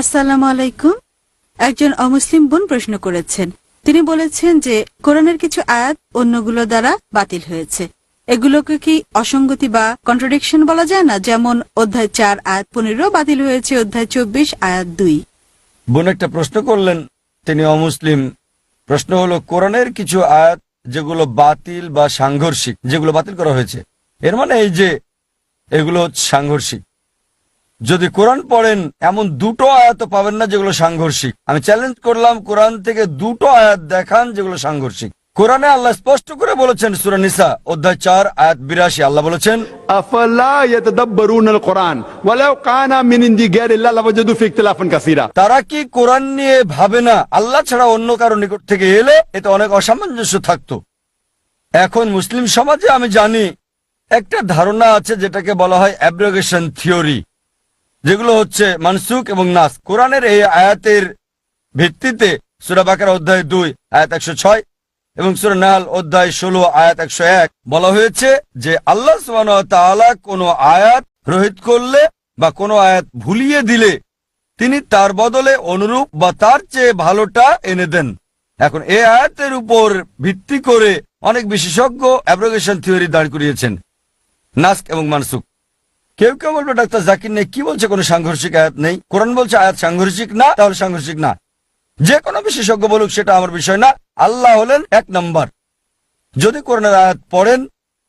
আসসালামু আলাইকুম। একজন অমুসলিম বোন প্রশ্ন করেছেন। তিনি বলেছেন যে, কোরআনের কিছু আয়াত অন্যগুলো দ্বারা বাতিল হয়েছে। এগুলোকে কি অসঙ্গতি বা কন্ট্রাডিকশন বলা যায় না? যেমন, অধ্যায় চার, আয়াত পনেরো বাতিল হয়েছে, অধ্যায় চব্বিশ, আয়াত দুই। বোন একটা প্রশ্ন করলেন। তিনি অমুসলিম। প্রশ্ন হলো, কোরআনের কিছু আয়াত যেগুলো বাতিল বা সাংঘর্ষিক, যেগুলো বাতিল করা হয়েছে, এর মানে এই যে, এগুলো সাংঘর্ষিক। যদি কোরআন পড়েন এমন দুটো আয়াত পাবেন না যেগুলো সাংঘর্ষিক। আমি চ্যালেঞ্জ করলাম কোরআন থেকে দুটো আয়াত দেখান যেগুলো সাংঘর্ষিক। কোরআনে আল্লাহ স্পষ্ট করে বলেছেন সুরানিসা অধ্যায় চার আয়াত বিরাশি আল্লাহ বলেছেন তারা কি কোরআন নিয়ে ভাবে না? আল্লাহ ছাড়া অন্য কারও নিকট থেকে এলে এতে অনেক অসামঞ্জস্য থাকতো। এখন মুসলিম সমাজে আমি জানি একটা ধারণা আছে যেটাকে বলা হয় অ্যাব্রোগেশন থিওরি যেগুলো হচ্ছে মানসুক এবং নাস। কোরআনের এই আয়াতের ভিত্তিতে সুরা বাকার অধ্যায় দুই, আয়াত একশো ছয় এবং সুরা নাল অধ্যায় ষোলো, আয়াত একশো এক বলা হয়েছে যে আল্লাহ তাআলা কোনো আয়াত রোহিত করলে বা কোনো আয়াত ভুলিয়ে দিলে তিনি তার বদলে অনুরূপ বা তার চেয়ে ভালোটা এনে দেন। এখন এই আয়াতের উপর ভিত্তি করে অনেক বিশেষজ্ঞ অ্যাব্রোগেশন থিওরি দাঁড় করিয়েছেন, নাস্ক এবং মানসুক কেউ কেউ বলবে, ডাক্তার জাকির নেই, কি বলছে কোনো সাংঘর্ষিক আয়াত নেই? কোরআন বলছে আয়াত সাংঘর্ষিক না, তাহলে সাংঘর্ষিক না। যে কোনো বিশেষজ্ঞ বলুক, সেটা আমার বিষয় না। আল্লাহ হলেন এক নম্বর। যদি কোরআনের আয়াত পড়েন,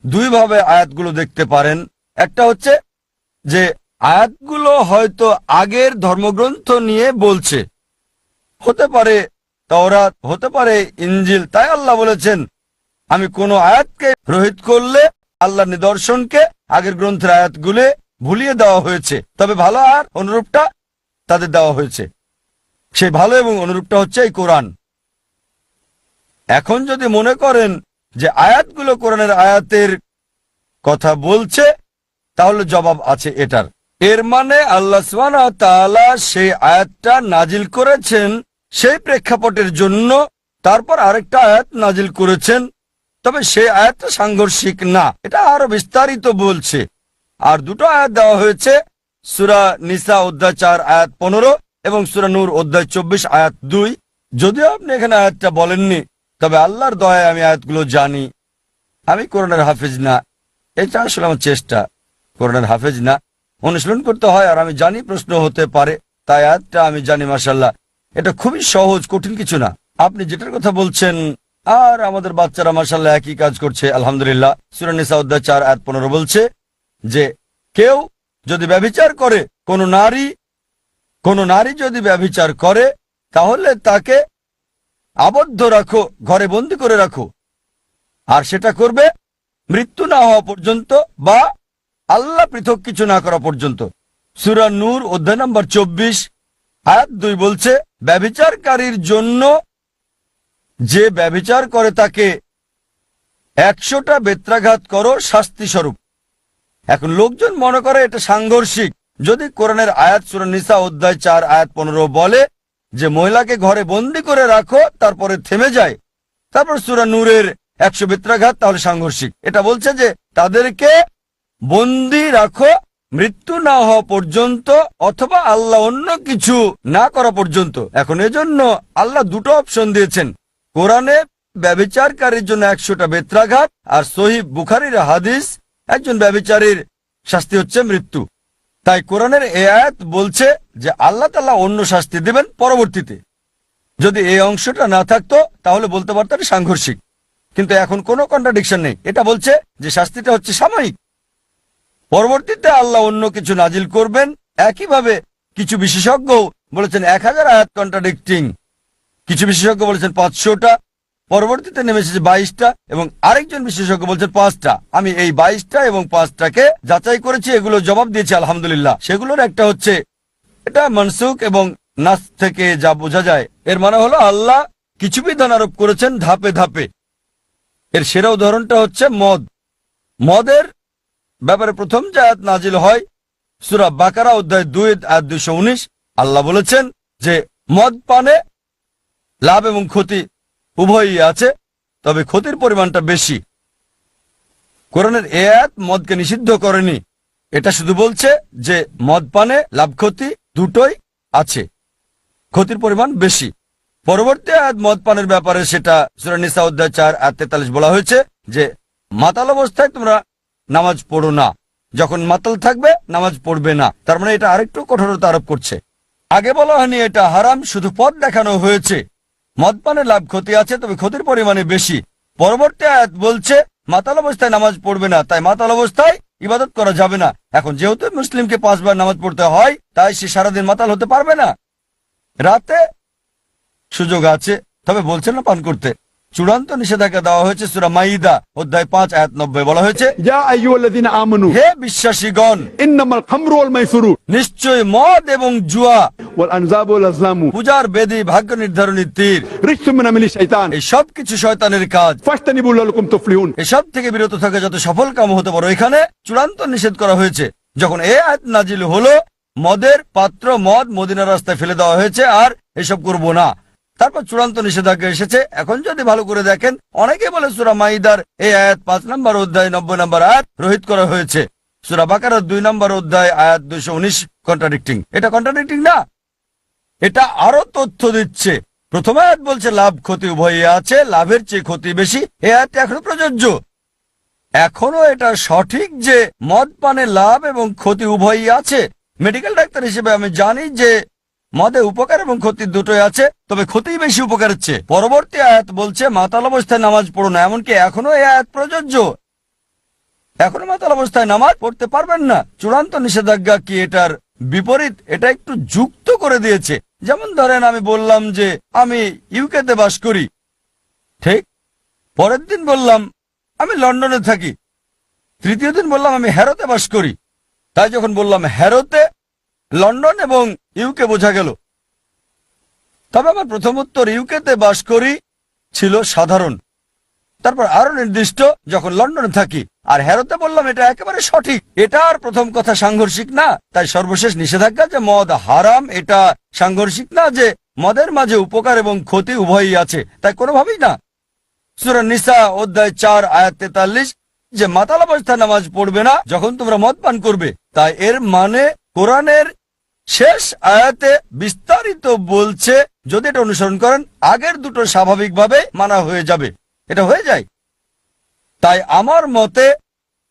দুই ভাবে আয়াতগুলো দেখতে পারেন। একটা হচ্ছে যে, আয়াতগুলো হয়তো আগের ধর্মগ্রন্থ নিয়ে বলছে। হতে পারে তওরাত, হতে পারে ইঞ্জিল তাই আল্লাহ বলেছেন, আমি কোন আয়াতকে রোহিত করলে আল্লাহ নিদর্শনকে আগের গ্রন্থের আয়াতগুলো ভুলিয়ে দেওয়া হয়েছে। তবে ভালো আর অনুরূপটা তাদের দেওয়া হয়েছে। সেই ভালো এবং অনুরূপটা হচ্ছে এই কোরআন। এখন যদি মনে করেন যে আয়াতগুলো কোরআনের আয়াতের কথা বলছে, তাহলে জবাব আছে এটার। এর মানে আল্লাহ সুবহানাহু সেই আয়াতটা নাজিল করেছেন সেই প্রেক্ষাপটের জন্য, তারপর আরেকটা আয়াত নাজিল করেছেন তবে সেই আয়াতটা সাংঘর্ষিক না। এটা আরও বিস্তারিত বলছে। আর দুটো আয়াত দেওয়া হয়েছে। সুরা নিসা অধ্যায় চার, আয়াত পনেরো এবং সুরা নূর অধ্যায় চব্বিশ, আয়াত দুই। যদিও আপনি এখানে আয়াতটা বলেননি, তবে আল্লাহর দয়ায় আমি আয়াতগুলো জানি। আমি করোনার হাফেজ না। এটা আসলে আমার চেষ্টা করোনার হাফেজ না। অনুশীলন করতে হয় আর আমি জানি প্রশ্ন হতে পারে, তাই আয়াতটা আমি জানি মাসাল্লাহ এটা খুবই সহজ, কঠিন কিছু না। আপনি যেটার কথা বলছেন আর আমাদের বাচ্চারা মাসাল্লাহ একই কাজ করছে, আলহামদুলিল্লাহ। সুরানিসা অধ্যায় চার, আয়াত পনেরো বলছে যে, কেউ যদি ব্যভিচার করে, কোন নারী কোন নারী যদি ব্যভিচার করে, তাহলে তাকে আবদ্ধ রাখো, ঘরে বন্দি করে রাখো। আর সেটা করবে মৃত্যু না হওয়া পর্যন্ত বা আল্লাহ পৃথক কিছু না করা পর্যন্ত। সুরা নূর অধ্যায় নম্বর চব্বিশ, আয়াত দুই বলছে, ব্যভিচারকারীর জন্য যে ব্যভিচার করে তাকে একশোটা বেত্রাঘাত করো শাস্তি স্বরূপ এখন লোকজন মনে করে এটা সাংঘর্ষিক। যদি কোরআনের আয়াত সুরা নিসা অধ্যায় চার, আয়াত পনেরো বলে যে মহিলাকে ঘরে বন্দি করে রাখো, তারপরে থেমে যায়, তারপর সুরা নূরের একশো বেত্রাঘাত, তাহলে সাংঘর্ষিক। এটা বলছে যে তাদেরকে বন্দি রাখো, মৃত্যু না হওয়া পর্যন্ত, অথবা আল্লাহ অন্য কিছু না করা পর্যন্ত। এখন এজন্য আল্লাহ দুটো অপশন দিয়েছেন। কোরআনে ব্যবিচারকারীর জন্য একশোটা বেত্রাঘাত আর সহিব বুখারির হাদিস, একজন ব্যবিচারীর শাস্তি হচ্ছে মৃত্যু। তাই কোরআনের এ আয়াত বলছে যে আল্লাহ তাল্লাহ অন্য শাস্তি দেবেন পরবর্তীতে। যদি এই অংশটা না থাকতো, তাহলে বলতে পারতেন সাংঘর্ষিক। কিন্তু এখন কোনো কন্ট্রাডিকশন নেই। এটা বলছে যে শাস্তিটা হচ্ছে সাময়িক। পরবর্তীতে আল্লাহ অন্য কিছু নাজিল করবেন। একইভাবে কিছু বিশেষজ্ঞ বলেছেন, এক হাজার আয়াত কন্ট্রাডিক্টিং কিছু বিশেষজ্ঞ বলেছেন পাঁচশোটা, পরবর্তীতে নেমেছে বাইশটা এবং আরেকজন বিশেষজ্ঞ বলছেন পাঁচটা। আমি এই বাইশটা এবং পাঁচটাকে যাচাই করেছি, এগুলো জবাব দিয়েছি, আলহামদুলিল্লাহ। সেগুলোর একটা হচ্ছে, এটা মনসুখ এবং নাস থেকে যা বোঝা যায়, এর মানে হলো আল্লাহ কিছু বিধান আরোপ করেছেন ধাপে ধাপে। এর সেরা উদাহরণটা হচ্ছে মদ। মদের ব্যাপারে প্রথম যে আয়াত নাজিল হয়, সুরা বাকারা অধ্যায় দুই, আয়াত দুইশো উনিশ, আল্লাহ বলেছেন যে মদ পানে লাভ এবং ক্ষতি উভয়ই আছে, তবে ক্ষতির পরিমাণটা বেশি। কোরআনের এ আয়াত মদকে নিষিদ্ধ করেনি। এটা শুধু বলছে যে মদ পানে লাভ ক্ষতি দুটোই আছে, ক্ষতির পরিমাণ বেশি। পরবর্তী আয়াত মদ পানের ব্যাপারে সেটা সুরানিসা অধ্যায় চার আর তেতাল্লিশ বলা হয়েছে যে, মাতাল অবস্থায় তোমরা নামাজ পড়ো না। যখন মাতাল থাকবে, নামাজ পড়বে না। তার মানে এটা আরেকটু কঠোরতা আরোপ করছে। আগে বলা হয়নি এটা হারাম, শুধু পথ দেখানো হয়েছে। মদ পানে লাভ ক্ষতি আছে, তবে ক্ষতির পরিমাণে বেশি। পরবর্তী আয়াত বলছে, মাতাল অবস্থায় নামাজ পড়বে না, তাই মাতাল অবস্থায় ইবাদত করা যাবে না। এখন যেহেতু মুসলিমকে পাঁচবার নামাজ পড়তে হয়, তাই সে সারাদিন মাতাল হতে পারবে না। রাতে সুযোগ আছে, তবে বলছেন না পান করতে। চূড়ান্ত নিষেধাজ্ঞা দেওয়া হয়েছে। সুরা মাইদা অধ্যায় পাঁচ আয়াত নব্বই বলা হয়েছে হে বিশ্বাসীগণ ইন্নামাল নিশ্চয় মদ এবং জুয়া শয়তানের কাজ। এসব থেকে বিরত থাকা সফল কাম হতে পারো চূড়ান্ত নিষেধ করা হয়েছে। যখন এ নাজিল হলো মদের পাত্র মদ রাস্তায় ফেলে দেওয়া হয়েছে আর এসব করব না। তারপর চূড়ান্ত নিষেধাজ্ঞা এসেছে। এখন যদি ভালো করে দেখেন, অনেকে বলে সুরা মাইদার এই আয়াত পাঁচ নম্বর অধ্যায়, নব্বই নম্বর আয়াত রোহিত করা হয়েছে। সুরা বাকারার দুই নম্বর অধ্যায়, আয়াত দুইশো উনিশ কন্ট্রাডিক্টিং এটা কন্ট্রাডিক্টিং না। এটা আরও তথ্য দিচ্ছে। প্রথম আয়াত বলছে, লাভ ক্ষতি উভয়ই আছে, লাভের চেয়ে ক্ষতি বেশি। এ আয়াতটা এখনও প্রযোজ্য। এখনও এটা সঠিক যে মদ পানে লাভ এবং ক্ষতি উভয়ই আছে। মেডিকেল ডাক্তার হিসেবে আমি জানি যে মদে উপকার এবং ক্ষতি দুটোই আছে, তবে ক্ষতি বেশি উপকারের চেয়ে পরবর্তী আয়াত বলছে, মাতাল অবস্থায় নামাজ পড়ো না, এমনকি এখনও এই আয়াত প্রযোজ্য। এখনও মাতাল অবস্থায় নামাজ পড়তে পারবেন না। চূড়ান্ত নিষেধাজ্ঞা কি এটার বিপরীত? এটা একটু যুক্ত করে দিয়েছে। যেমন ধরেন আমি বললাম যে, আমি ইউকেতে বাস করি। ঠিক? পরের দিন বললাম, আমি লন্ডনে থাকি। তৃতীয় দিন বললাম, আমি হ্যারোতে বাস করি। তাই যখন বললাম হ্যারোতে, লন্ডন এবং ইউকে বোঝা গেল। তবে আমার প্রথম উত্তর ইউকেতে বাস করি ছিল সাধারণ। তারপর আরও নির্দিষ্ট যখন লন্ডনে থাকি। আর হ্যারোতে বললাম, এটা একেবারে সঠিক। এটা আর প্রথম কথা সাংঘর্ষিক না। তাই সর্বশেষ নিষেধাজ্ঞা যে মদ হারাম, এটা সাংঘর্ষিক না যে মদের মাঝে উপকার এবং ক্ষতি উভয়ই আছে। তাই কোনোভাবেই না। সুরা নিসা অধ্যায় চার, আয়াত তেতাল্লিশ, যে মাতাল অবস্থায় নামাজ পড়বে না, যখন তোমরা মদ পান করবে, তাই এর মানে কোরআনের শেষ আয়াতে বিস্তারিত বলছে, যদি এটা অনুসরণ করেন, আগের দুটো স্বাভাবিকভাবে মানা হয়ে যাবে। এটা হয়ে যায়। তাই আমার মতে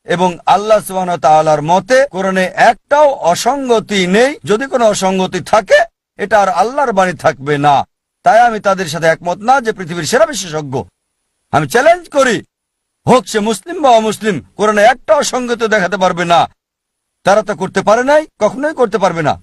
এবং আল্লাহ তাআলার মতে, কোরআনে একটাও অসঙ্গতি নেই। যদি কোনো অসঙ্গতি থাকে, এটা আর আল্লাহর বাণী থাকবে না। তাই আমি তাদের সাথে একমত না যে পৃথিবীর সেরা বিশেষজ্ঞ। আমি চ্যালেঞ্জ করি, হোক সে মুসলিম বা অমুসলিম, কোরআনে একটা অসঙ্গতি দেখাতে পারবে না। তারা তো করতে পারে নাই কখনোই করতে পারবে না।